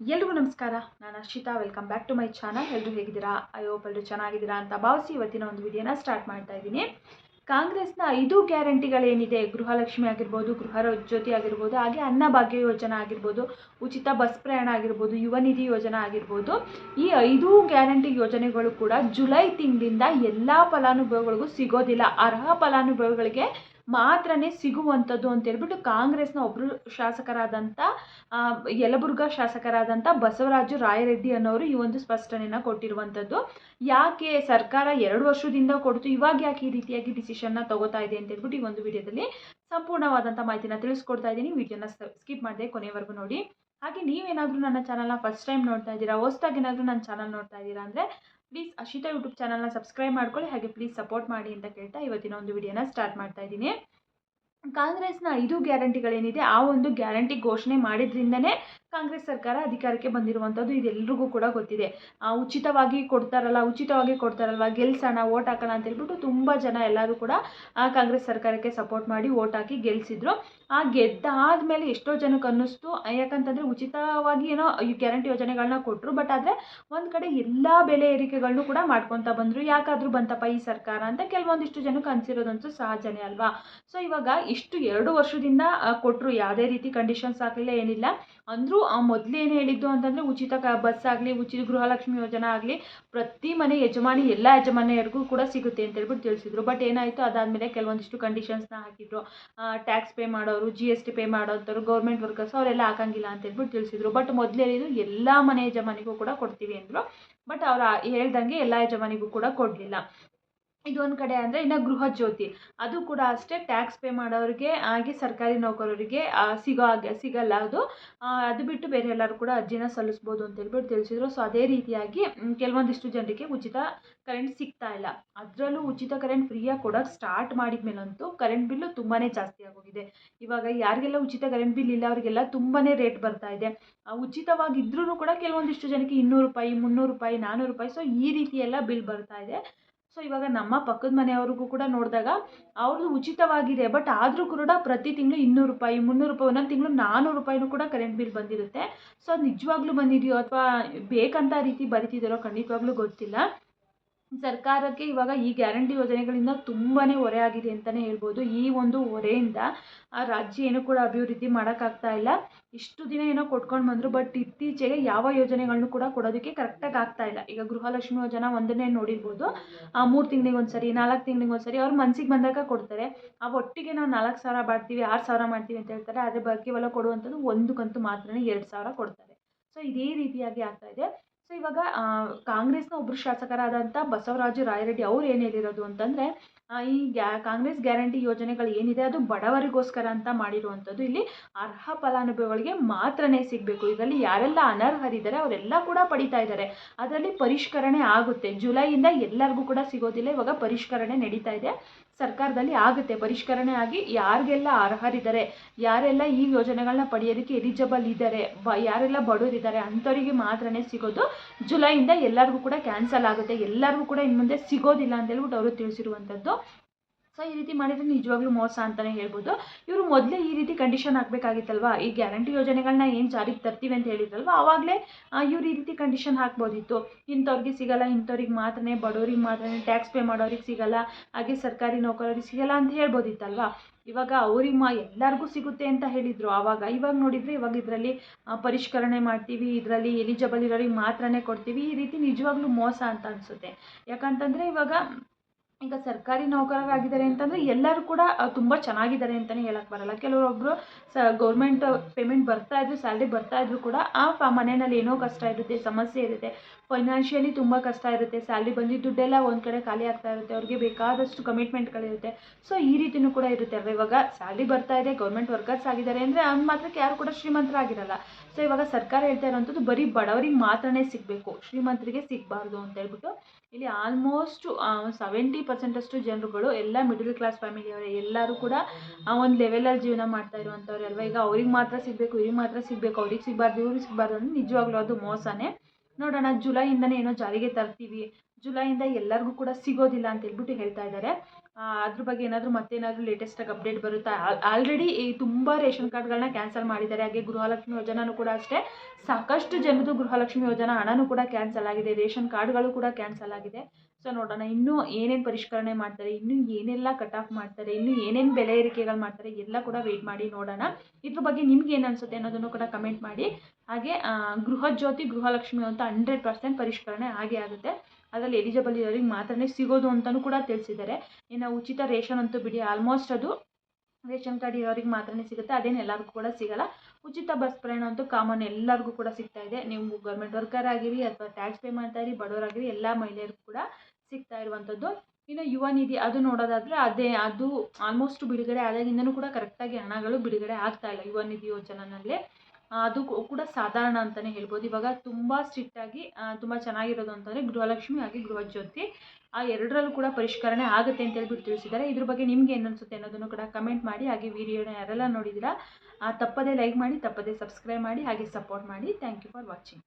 ಎಲ್ರಿಗೂ ನಮಸ್ಕಾರ. ನಾನು Arshita welcome back to my channel ಎಲ್ಲರೂ ಹೇಗಿದ್ದೀರಾ? ಐ ಹೋಪ್ ಎಲ್ಲರೂ ಚೆನ್ನಾಗಿದ್ದೀರಾ ಅಂತ ಭಾವಿಸಿ ಇವತ್ತಿನ ಒಂದು ವಿಡಿಯೋನ ಸ್ಟಾರ್ಟ್ ಮಾಡ್ತಾ ಇದ್ದೀನಿ. ಕಾಂಗ್ರೆಸ್ನ ಐದು ಗ್ಯಾರಂಟಿಗಳೇನಿದೆ? ಗೃಹಲಕ್ಷ್ಮಿ ಆಗಿರ್ಬೋದು, ಗೃಹ ಜ್ಯೋತಿ ಆಗಿರ್ಬೋದು, ಹಾಗೆ ಅನ್ನಭಾಗ್ಯ ಯೋಜನೆ ಆಗಿರ್ಬೋದು, ಉಚಿತ ಬಸ್ ಪ್ರಯಾಣ ಆಗಿರ್ಬೋದು, ಯುವ ನಿಧಿ ಯೋಜನೆ ಆಗಿರ್ಬೋದು, ಈ ಐದು ಗ್ಯಾರಂಟಿ ಯೋಜನೆಗಳು ಕೂಡ ಜುಲೈ ತಿಂಗಳಿಂದ ಎಲ್ಲ ಫಲಾನುಭವಿಗಳಿಗೂ ಸಿಗೋದಿಲ್ಲ. ಅರ್ಹ ಫಲಾನುಭವಿಗಳಿಗೆ ಮಾತ್ರನೇ ಸಿಗುವಂಥದ್ದು ಅಂತ ಹೇಳ್ಬಿಟ್ಟು ಕಾಂಗ್ರೆಸ್ನ ಒಬ್ಬರು ಶಾಸಕರಾದಂಥ ಯಲಬುರ್ಗ ಯಲಬುರ್ಗಾ ಶಾಸಕರಾದಂಥ ಬಸವರಾಜು ರಾಯರೆಡ್ಡಿ ಅನ್ನೋರು ಈ ಒಂದು ಸ್ಪಷ್ಟನೆಯನ್ನು ಕೊಟ್ಟಿರುವಂಥದ್ದು. ಯಾಕೆ ಸರ್ಕಾರ ಎರಡು ವರ್ಷದಿಂದ ಕೊಡ್ತು, ಇವಾಗ ಯಾಕೆ ಈ ರೀತಿಯಾಗಿ ಡಿಸಿಷನ್ನ ತಗೋತಾ ಇದೆ ಅಂತ ಹೇಳ್ಬಿಟ್ಟು ಈ ಒಂದು ವಿಡಿಯೋದಲ್ಲಿ ಸಂಪೂರ್ಣವಾದಂಥ ಮಾಹಿತಿನ ತಿಳಿಸ್ಕೊಡ್ತಾ ಇದ್ದೀನಿ. ವಿಡಿಯೋನ ಸ್ಕಿಪ್ ಮಾಡಿದೆ ಕೊನೆವರೆಗೂ ನೋಡಿ. ಹಾಗೆ ನೀವೇನಾದರೂ ನನ್ನ ಚಾನಲ್ನ ಫಸ್ಟ್ ಟೈಮ್ ನೋಡ್ತಾ ಇದ್ದೀರಾ, ಹೊಸ್ದಾಗಿ ಏನಾದರೂ ನನ್ನ ಚಾನಲ್ ನೋಡ್ತಾ ಇದ್ದೀರಾ ಅಂದರೆ ಪ್ಲೀಸ್ ಅಶಿತಾ ಯೂಟ್ಯೂಬ್ ಚಾನಲ್ನ ಸಬ್ಸ್ಕ್ರೈಬ್ ಮಾಡ್ಕೊಳ್ಳಿ, ಹಾಗೆ ಪ್ಲೀಸ್ ಸಪೋರ್ಟ್ ಮಾಡಿ ಅಂತ ಕೇಳ್ತಾ ಇವತ್ತಿನ ಒಂದು ವಿಡಿಯೋನ ಸ್ಟಾರ್ಟ್ ಮಾಡ್ತಾ ಇದ್ದೀನಿ. ಕಾಂಗ್ರೆಸ್ನ ಐದು ಗ್ಯಾರಂಟಿಗಳೇನಿದೆ, ಆ ಒಂದು ಗ್ಯಾರಂಟಿ ಘೋಷಣೆ ಮಾಡಿದ್ರಿಂದನೇ ಕಾಂಗ್ರೆಸ್ ಸರ್ಕಾರ ಅಧಿಕಾರಕ್ಕೆ ಬಂದಿರುವಂಥದ್ದು ಇದೆಲ್ಲರಿಗೂ ಕೂಡ ಗೊತ್ತಿದೆ. ಉಚಿತವಾಗಿ ಕೊಡ್ತಾರಲ್ಲ, ಉಚಿತವಾಗಿ ಕೊಡ್ತಾರಲ್ವ, ಗೆಲ್ಸೋಣ, ಓಟ್ ಹಾಕೋಣ ಅಂತ ಹೇಳ್ಬಿಟ್ಟು ತುಂಬ ಜನ ಎಲ್ಲರೂ ಕೂಡ ಆ ಕಾಂಗ್ರೆಸ್ ಸರ್ಕಾರಕ್ಕೆ ಸಪೋರ್ಟ್ ಮಾಡಿ ಓಟ್ ಹಾಕಿ ಗೆಲ್ಲಿಸಿದ್ರು ಆ ಗೆದ್ದಾದ್ಮೇಲೆ ಎಷ್ಟೋ ಜನಕ್ಕೆ ಅನ್ನಿಸ್ತು, ಯಾಕಂತಂದರೆ ಉಚಿತವಾಗಿ ಏನೋ ಈ ಗ್ಯಾರಂಟಿ ಯೋಜನೆಗಳನ್ನ ಕೊಟ್ಟರು ಬಟ್ ಆದರೆ ಒಂದು ಕಡೆ ಎಲ್ಲ ಬೆಲೆ ಏರಿಕೆಗಳನ್ನು ಕೂಡ ಮಾಡ್ಕೊತಾ ಬಂದರು. ಯಾಕಾದರೂ ಬಂತಪ್ಪ ಈ ಸರ್ಕಾರ ಅಂತ ಕೆಲವೊಂದಿಷ್ಟು ಜನಕ್ಕೆ ಅನಿಸಿರೋದಂತೂ ಸಹಜನೇ ಅಲ್ವಾ? ಸೊ ಇವಾಗ ಇಷ್ಟು ಎರಡು ವರ್ಷದಿಂದ ಕೊಟ್ಟರು ಯಾವುದೇ ರೀತಿ ಕಂಡೀಷನ್ಸ್ ಆಗಲಿಲ್ಲ, ಏನಿಲ್ಲ. ಅಂದರೂ ಮೊದಲೇನು ಹೇಳಿದ್ದು ಅಂತಂದರೆ, ಉಚಿತ ಕ ಬಸ್ ಆಗಲಿ, ಉಚಿತ ಗೃಹಲಕ್ಷ್ಮಿ ಯೋಜನಾ ಆಗಲಿ, ಪ್ರತಿ ಮನೆ ಯಜಮಾನಿ, ಎಲ್ಲ ಯಜಮಾನಿಯರಿಗೂ ಕೂಡ ಸಿಗುತ್ತೆ ಅಂತ ಹೇಳ್ಬಿಟ್ಟು ತಿಳಿಸಿದ್ರು. ಬಟ್ ಏನಾಯಿತು, ಅದಾದಮೇಲೆ ಕೆಲವೊಂದಿಷ್ಟು ಕಂಡೀಷನ್ಸ್ನ ಹಾಕಿದ್ರು. ಟ್ಯಾಕ್ಸ್ ಪೇ ಮಾಡೋರು ಜಿ ಎಸ್ ಟಿ ಪೇ ಮಾಡೋಂಥವ್ರು ಗೌರ್ಮೆಂಟ್ ವರ್ಕರ್ಸ್ ಅವರೆಲ್ಲ ಹಾಕಂಗಿಲ್ಲ ಅಂತ ಹೇಳ್ಬಿಟ್ಟು ತಿಳಿಸಿದ್ರು. ಬಟ್ ಮೊದಲು ಹೇಳಿದ್ರು, ಎಲ್ಲ ಮನೆ ಯಜಮಾನಿಗೂ ಕೂಡ ಕೊಡ್ತೀವಿ ಅಂದರು. ಬಟ್ ಅವ್ರು ಹೇಳ್ದಂಗೆ ಎಲ್ಲ ಯಜಮಾನಿಗೂ ಕೂಡ ಕೊಡಲಿಲ್ಲ. ಇದೊಂದು ಕಡೆ ಅಂದರೆ ಇನ್ನು ಗೃಹ ಜ್ಯೋತಿ. ಅದು ಕೂಡ ಅಷ್ಟೇ ಟ್ಯಾಕ್ಸ್ ಪೇ ಮಾಡೋರಿಗೆ, ಹಾಗೆ ಸರ್ಕಾರಿ ನೌಕರರಿಗೆ ಸಿಗೋ ಹಾಗೆ ಸಿಗಲ್ಲ ಅದು. ಅದು ಬಿಟ್ಟು ಬೇರೆ ಎಲ್ಲರೂ ಕೂಡ ಅರ್ಜಿನ ಸಲ್ಲಿಸ್ಬೋದು ಅಂತ ಹೇಳ್ಬಿಟ್ಟು ತಿಳಿಸಿದ್ರು. ಸೊ ಅದೇ ರೀತಿಯಾಗಿ ಕೆಲವೊಂದಿಷ್ಟು ಜನರಿಗೆ ಉಚಿತ ಕರೆಂಟ್ ಸಿಗ್ತಾ ಇಲ್ಲ. ಅದರಲ್ಲೂ ಉಚಿತ ಕರೆಂಟ್ ಫ್ರೀಯಾಗಿ ಕೊಡೋಕ್ಕೆ ಸ್ಟಾರ್ಟ್ ಮಾಡಿದ್ಮೇಲಂತೂ ಕರೆಂಟ್ ಬಿಲ್ಲು ತುಂಬಾ ಜಾಸ್ತಿ ಆಗೋಗಿದೆ. ಇವಾಗ ಯಾರಿಗೆಲ್ಲ ಉಚಿತ ಕರೆಂಟ್ ಬಿಲ್ ಇಲ್ಲ, ಅವರಿಗೆಲ್ಲ ತುಂಬಾ ರೇಟ್ ಬರ್ತಾ ಇದೆ. ಉಚಿತವಾಗಿ ಉಚಿತವಾಗಿದ್ರೂ ಕೂಡ ಕೆಲವೊಂದಿಷ್ಟು ಜನಕ್ಕೆ ಇನ್ನೂರು ರೂಪಾಯಿ, ಮುನ್ನೂರು ರೂಪಾಯಿ ನಾನ್ನೂರು ರೂಪಾಯಿ ಸೊ ಈ ರೀತಿ ಎಲ್ಲ ಬಿಲ್ ಬರ್ತಾ ಇದೆ. ಸೊ ಇವಾಗ ನಮ್ಮ ಪಕ್ಕದ ಮನೆಯವ್ರಿಗೂ ಕೂಡ ನೋಡಿದಾಗ ಅವ್ರದ್ದು ಉಚಿತವಾಗಿದೆ. ಬಟ್ ಆದರೂ ಕೂಡ ಪ್ರತಿ ತಿಂಗಳು ಇನ್ನೂರು ರೂಪಾಯಿ, ಮುನ್ನೂರು ರೂಪಾಯಿ, ಒಂದೊಂದು ತಿಂಗಳು ನಾನ್ನೂರು ರೂಪಾಯಿನೂ ಕೂಡ ಕರೆಂಟ್ ಬಿಲ್ ಬಂದಿರುತ್ತೆ. ಸೊ ಅದು ನಿಜವಾಗ್ಲೂ ಬಂದಿದೆಯೋ ಅಥವಾ ಬೇಕಂತ ರೀತಿ ಬರಿತಿದ್ದಾರೋ ಖಂಡಿತವಾಗ್ಲೂ ಗೊತ್ತಿಲ್ಲ. ಸರ್ಕಾರಕ್ಕೆ ಇವಾಗ ಈ ಗ್ಯಾರಂಟಿ ಯೋಜನೆಗಳಿಂದ ತುಂಬಾ ಹೊರೆ ಆಗಿದೆ ಅಂತಲೇ ಹೇಳ್ಬೋದು. ಈ ಒಂದು ಹೊರೆಯಿಂದ ಆ ರಾಜ್ಯ ಏನೂ ಕೂಡ ಅಭಿವೃದ್ಧಿ ಮಾಡೋಕ್ಕಾಗ್ತಾ ಇಲ್ಲ. ಇಷ್ಟು ದಿನ ಏನೋ ಕೊಟ್ಕೊಂಡು ಬಂದರು ಬಟ್ ಇತ್ತೀಚೆಗೆ ಯಾವ ಯೋಜನೆಗಳನ್ನು ಕೂಡ ಕೊಡೋದಕ್ಕೆ ಕರೆಕ್ಟಾಗಿ ಆಗ್ತಾ ಇಲ್ಲ. ಈಗ ಗೃಹಲಕ್ಷ್ಮಿ ಯೋಜನೆ ಒಂದನ್ನೇ ನೋಡಿರ್ಬೋದು. ಆ ಮೂರು ತಿಂಗಳಿಗೆ ಒಂದ್ಸರಿ, ನಾಲ್ಕು ತಿಂಗಳಿಗೆ ಒಂದು ಸರಿ ಅವ್ರ ಮನ್ಸಿಗೆ ಬಂದಾಗ ಕೊಡ್ತಾರೆ. ಆ ಒಟ್ಟಿಗೆ ನಾವು ನಾಲ್ಕು ಸಾವಿರ ಮಾಡ್ತೀವಿ, ಆರು ಸಾವಿರ ಮಾಡ್ತೀವಿ ಅಂತ ಹೇಳ್ತಾರೆ. ಅದೇ ಬಾಕಿ ಎಲ್ಲ ಕೊಡುವಂಥದ್ದು ಒಂದು ಕಂತು ಮಾತ್ರನೇ ಎರಡು ಸಾವಿರ ಕೊಡ್ತಾರೆ. ಸೊ ಇದೇ ರೀತಿಯಾಗಿ ಆಗ್ತಾ ಇದೆ. ಸೊ ಇವಾಗ ಕಾಂಗ್ರೆಸ್ನ ಒಬ್ಬರು ಶಾಸಕರಾದಂಥ ಬಸವರಾಜು ರಾಯರೆಡ್ಡಿ ಅವ್ರು ಏನು ಹೇಳಿರೋದು ಅಂತಂದರೆ ಈ ಗ್ಯಾ, ಕಾಂಗ್ರೆಸ್ ಗ್ಯಾರಂಟಿ ಯೋಜನೆಗಳು ಏನಿದೆ ಅದು ಬಡವರಿಗೋಸ್ಕರ ಅಂತ ಮಾಡಿರುವಂಥದ್ದು. ಇಲ್ಲಿ ಅರ್ಹ ಫಲಾನುಭವಿಗಳಿಗೆ ಮಾತ್ರನೇ ಸಿಗಬೇಕು. ಇದರಲ್ಲಿ ಯಾರೆಲ್ಲ ಅನರ್ಹರಿದ್ದಾರೆ ಅವರೆಲ್ಲ ಕೂಡ ಪಡಿತಾ ಇದ್ದಾರೆ. ಅದರಲ್ಲಿ ಪರಿಷ್ಕರಣೆ ಆಗುತ್ತೆ. ಜುಲೈಯಿಂದ ಎಲ್ಲರಿಗೂ ಕೂಡ ಸಿಗೋದಿಲ್ಲ. ಇವಾಗ ಪರಿಷ್ಕರಣೆ ನಡೀತಾ ಇದೆ. ಸರ್ಕಾರದಲ್ಲಿ ಆಗುತ್ತೆ. ಪರಿಷ್ಕರಣೆ ಆಗಿ ಯಾರಿಗೆಲ್ಲ ಅರ್ಹರಿದ್ದಾರೆ, ಯಾರೆಲ್ಲ ಈ ಯೋಜನೆಗಳನ್ನ ಪಡೆಯೋದಕ್ಕೆ ಎಲಿಜಿಬಲ್ ಇದ್ದಾರೆ ಬ ಯಾರೆಲ್ಲ ಬಡವರಿದ್ದಾರೆ ಅಂಥವರಿಗೆ ಮಾತ್ರನೇ ಸಿಗೋದು ಜುಲೈಯಿಂದ ಎಲ್ಲರಿಗೂ ಕೂಡ ಕ್ಯಾನ್ಸಲ್ ಆಗುತ್ತೆ. ಎಲ್ಲರಿಗೂ ಕೂಡ ಇನ್ನು ಮುಂದೆ ಸಿಗೋದಿಲ್ಲ ಅಂತ ಹೇಳ್ಬಿಟ್ಟು ಅವರು ತಿಳಿಸಿರುವಂಥದ್ದು. ಸೊ ಈ ರೀತಿ ಮಾಡಿದರೆ ನಿಜವಾಗ್ಲೂ ಮೋಸ ಅಂತಲೇ ಹೇಳ್ಬೋದು. ಇವರು ಮೊದಲೇ ಈ ರೀತಿ ಕಂಡೀಷನ್ ಹಾಕಬೇಕಾಗಿತ್ತಲ್ವಾ? ಈ ಗ್ಯಾರಂಟಿ ಯೋಜನೆಗಳನ್ನ ಏನು ಜಾರಿಗೆ ತರ್ತೀವಿ ಅಂತ ಹೇಳಿದ್ರಲ್ವ? ಆವಾಗಲೇ ಇವ್ರು ಈ ರೀತಿ ಕಂಡೀಷನ್ ಹಾಕ್ಬೋದಿತ್ತು. ಇಂಥವ್ರಿಗೆ ಸಿಗಲ್ಲ, ಇಂಥವ್ರಿಗೆ ಮಾತ್ರನೇ, ಬಡವ್ರಿಗೆ ಮಾತ್ರನೇ ಟ್ಯಾಕ್ಸ್ ಪೇ ಮಾಡೋರಿಗೆ ಸಿಗಲ್ಲ, ಹಾಗೆ ಸರ್ಕಾರಿ ನೌಕರರಿಗೆ ಸಿಗಲ್ಲ ಅಂತ ಹೇಳ್ಬೋದಿತ್ತಲ್ವಾ? ಇವಾಗ ಅವ್ರಿಗೆ ಮಾ, ಎಲ್ಲರಿಗೂ ಸಿಗುತ್ತೆ ಅಂತ ಹೇಳಿದರು. ಆವಾಗ, ಇವಾಗ ನೋಡಿದರೆ ಇವಾಗ ಇದರಲ್ಲಿ ಪರಿಷ್ಕರಣೆ ಮಾಡ್ತೀವಿ, ಇದರಲ್ಲಿ ಎಲಿಜಿಬಲ್ ಇರೋರಿಗೆ ಮಾತ್ರನೇ ಕೊಡ್ತೀವಿ. ಈ ರೀತಿ ನಿಜವಾಗ್ಲೂ ಮೋಸ ಅಂತ ಅನಿಸುತ್ತೆ. ಯಾಕಂತಂದರೆ ಇವಾಗ ಈಗ ಸರ್ಕಾರಿ ನೌಕರರಾಗಿದ್ದಾರೆ ಅಂತಂದರೆ ಎಲ್ಲರೂ ಕೂಡ ತುಂಬ ಚೆನ್ನಾಗಿದ್ದಾರೆ ಅಂತಲೇ ಹೇಳಕ್ಕೆ ಬರಲ್ಲ. ಕೆಲವೊಬ್ಬರು ಸ ಗೌರ್ಮೆಂಟ್ ಪೇಮೆಂಟ್ ಬರ್ತಾ ಇದ್ರು ಸ್ಯಾಲ್ರಿ ಬರ್ತಾ ಇದ್ರು ಕೂಡ ಆ ಫ, ಮನೆಯಲ್ಲಿ ಏನೋ ಕಷ್ಟ ಇರುತ್ತೆ, ಸಮಸ್ಯೆ ಇರುತ್ತೆ. ಫೈನಾನ್ಷಿಯಲಿ ತುಂಬ ಕಷ್ಟ ಇರುತ್ತೆ. ಸ್ಯಾಲ್ರಿ ಬಂದಿದ್ದ ದುಡ್ಡೆಲ್ಲ ಒಂದು ಕಡೆ ಖಾಲಿ ಆಗ್ತಾ ಇರುತ್ತೆ. ಅವ್ರಿಗೆ ಬೇಕಾದಷ್ಟು ಕಮಿಟ್ಮೆಂಟ್ಗಳಿರುತ್ತೆ ಸೊ ಈ ರೀತಿಯೂ ಕೂಡ ಇರುತ್ತೆ ಇವಾಗ? ಸ್ಯಾಲ್ರಿ ಬರ್ತಾ ಇದೆ ಗೌರ್ಮೆಂಟ್ ವರ್ಕರ್ಸ್ ಆಗಿದ್ದಾರೆ ಅಂದರೆ ಅಂದ ಮಾತ್ರಕ್ಕೆ ಯಾರು ಕೂಡ ಶ್ರೀಮಂತರಾಗಿರಲ್ಲ. ಸೊ ಇವಾಗ ಸರ್ಕಾರ ಹೇಳ್ತಾ ಇರೋವಂಥದ್ದು ಬರೀ ಬಡವರಿಗೆ ಮಾತ್ರನೇ ಸಿಗಬೇಕು, ಶ್ರೀಮಂತರಿಗೆ ಸಿಗಬಾರ್ದು ಅಂತ ಹೇಳ್ಬಿಟ್ಟು ಇಲ್ಲಿ ಆಲ್ಮೋಸ್ಟ್ ಸೆವೆಂಟಿ ಪರ್ಸೆಂಟಷ್ಟು ಜನರುಗಳು ಎಲ್ಲ ಮಿಡಲ್ ಕ್ಲಾಸ್ ಫ್ಯಾಮಿಲಿಯವರೇ ಎಲ್ಲರೂ ಕೂಡ ಒಂದು ಲೆವೆಲಲ್ಲಿ ಜೀವನ ಮಾಡ್ತಾ ಇರುವಂಥವ್ರು ಅಲ್ವಾ? ಈಗ ಅವ್ರಿಗೆ ಮಾತ್ರ ಸಿಗಬೇಕು, ಇವ್ರಿಗೆ ಮಾತ್ರ ಸಿಗಬೇಕು, ಅವ್ರಿಗೆ ಸಿಗಬಾರ್ದು, ಇವ್ರಿಗೆ ಸಿಗಬಾರ್ದು ಅಂದರೆ ನಿಜವಾಗ್ಲೂ ಅದು ಮೋಸನೇ. ನೋಡೋಣ, ಜುಲೈಯಿಂದನೇ ಏನೋ ಜಾರಿಗೆ ತರ್ತೀವಿ, ಜುಲೈಯಿಂದ ಎಲ್ಲರಿಗೂ ಕೂಡ ಸಿಗೋದಿಲ್ಲ ಅಂತ ಹೇಳ್ಬಿಟ್ಟು ಹೇಳ್ತಾ ಇದ್ದಾರೆ. ಅದ್ರ ಬಗ್ಗೆ ಏನಾದರೂ ಮತ್ತೇನಾದರೂ ಲೇಟೆಸ್ಟಾಗಿ ಅಪ್ಡೇಟ್ ಬರುತ್ತಾ? ಆಲ್ರೆಡಿ ಈ ತುಂಬ ರೇಷನ್ ಕಾರ್ಡ್ಗಳನ್ನ ಕ್ಯಾನ್ಸಲ್ ಮಾಡಿದ್ದಾರೆ. ಹಾಗೆ ಗೃಹಲಕ್ಷ್ಮಿ ಯೋಜನಾನು ಕೂಡ ಅಷ್ಟೇ. ಸಾಕಷ್ಟು ಜನದ್ದು ಗೃಹಲಕ್ಷ್ಮಿ ಯೋಜನಾ ಹಣನೂ ಕೂಡ ಕ್ಯಾನ್ಸಲ್ ಆಗಿದೆ. ರೇಷನ್ ಕಾರ್ಡ್ಗಳು ಕೂಡ ಕ್ಯಾನ್ಸಲ್ ಆಗಿದೆ. ಸೊ ನೋಡೋಣ. ಇನ್ನೂ ಏನೇನು ಪರಿಷ್ಕರಣೆ ಮಾಡ್ತಾರೆ? ಇನ್ನೂ ಏನೆಲ್ಲ ಕಟ್ ಆಫ್ ಮಾಡ್ತಾರೆ? ಇನ್ನೂ ಏನೇನು ಬೆಲೆ ಏರಿಕೆಗಳು ಮಾಡ್ತಾರೆ? ಎಲ್ಲ ಕೂಡ ವೇಟ್ ಮಾಡಿ ನೋಡೋಣ. ಇದ್ರ ಬಗ್ಗೆ ನಿಮ್ಗೆ ಏನು ಅನಿಸುತ್ತೆ ಅನ್ನೋದನ್ನು ಕೂಡ ಕಮೆಂಟ್ ಮಾಡಿ. ಹಾಗೆ ಗೃಹಜ್ಯೋತಿ, ಗೃಹಲಕ್ಷ್ಮಿ ಅಂತ ಹಂಡ್ರೆಡ್ ಪರ್ಸೆಂಟ್ ಪರಿಷ್ಕರಣೆ ಆಗೇ ಆಗುತ್ತೆ. ಅದರಲ್ಲಿ ಎಲಿಜಿಬಲ್ ಇರೋರಿಗೆ ಮಾತ್ರನೇ ಸಿಗೋದು ಅಂತಲೂ ಕೂಡ ತಿಳಿಸಿದ್ದಾರೆ. ಇನ್ನು ಉಚಿತ ರೇಷನ್ ಅಂತೂ ಬಿಡಿ ಆಲ್ಮೋಸ್ಟ್ ಅದು ರೇಷನ್ ಕಾರ್ಡ್ ಇರೋರಿಗೆ ಮಾತ್ರನೇ ಸಿಗುತ್ತೆ. ಅದೇನು ಎಲ್ಲರಿಗೂ ಕೂಡ ಸಿಗಲ್ಲ. ಉಚಿತ ಬಸ್ ಪ್ರಯಾಣ ಅಂತೂ ಕಾಮನ್ ಎಲ್ಲರಿಗೂ ಕೂಡ ಸಿಗ್ತಾ ಇದೆ. ನೀವು ಗೌರ್ಮೆಂಟ್ ವರ್ಕರ್ ಆಗಿರಿ ಅಥವಾ ಟ್ಯಾಕ್ಸ್ ಪೇ ಮಾಡ್ತಾ ಇರಿ, ಬಡವರಾಗಿರಿ, ಎಲ್ಲ ಮಹಿಳೆಯರಿಗೂ ಕೂಡ ಸಿಗ್ತಾ ಇರುವಂಥದ್ದು. ಇನ್ನು ಯುವ ನಿಧಿ ಅದು ನೋಡೋದಾದರೆ ಅದೇ, ಅದು ಆಲ್ಮೋಸ್ಟ್ ಬಿಡುಗಡೆ ಆದಾಗಿಂದನೂ ಕೂಡ ಕರೆಕ್ಟಾಗಿ ಹಣಗಳು ಬಿಡುಗಡೆ ಆಗ್ತಾ ಇಲ್ಲ ಯುವ ನಿಧಿ ಯೋಜನೆಯಲ್ಲಿ ಅದು ಕೂಡ ಸಾಧಾರಣ ಅಂತಲೇ ಹೇಳ್ಬೋದು. ಇವಾಗ ತುಂಬ ಸ್ಟ್ರಿಕ್ಟಾಗಿ ತುಂಬ ಚೆನ್ನಾಗಿರೋದು ಅಂತಂದರೆ ಗೃಹಲಕ್ಷ್ಮಿ ಹಾಗೆ ಗೃಹಜ್ಯೋತಿ ಆ ಎರಡರಲ್ಲೂ ಕೂಡ ಪರಿಷ್ಕರಣೆ ಆಗುತ್ತೆ ಅಂತ ಹೇಳ್ಬಿಟ್ಟು ತಿಳಿಸಿದ್ದಾರೆ. ಇದ್ರ ಬಗ್ಗೆ ನಿಮ್ಗೆ ಏನು ಅನಿಸುತ್ತೆ ಅನ್ನೋದನ್ನು ಕೂಡ ಕಮೆಂಟ್ ಮಾಡಿ, ಹಾಗೆ ವಿಡಿಯೋನ ಯಾರೆಲ್ಲ ನೋಡಿದ್ದೀರಾ ತಪ್ಪದೇ ಲೈಕ್ ಮಾಡಿ, ತಪ್ಪದೇ ಸಬ್ಸ್ಕ್ರೈಬ್ ಮಾಡಿ, ಹಾಗೆ ಸಪೋರ್ಟ್ ಮಾಡಿ. Thank you for watching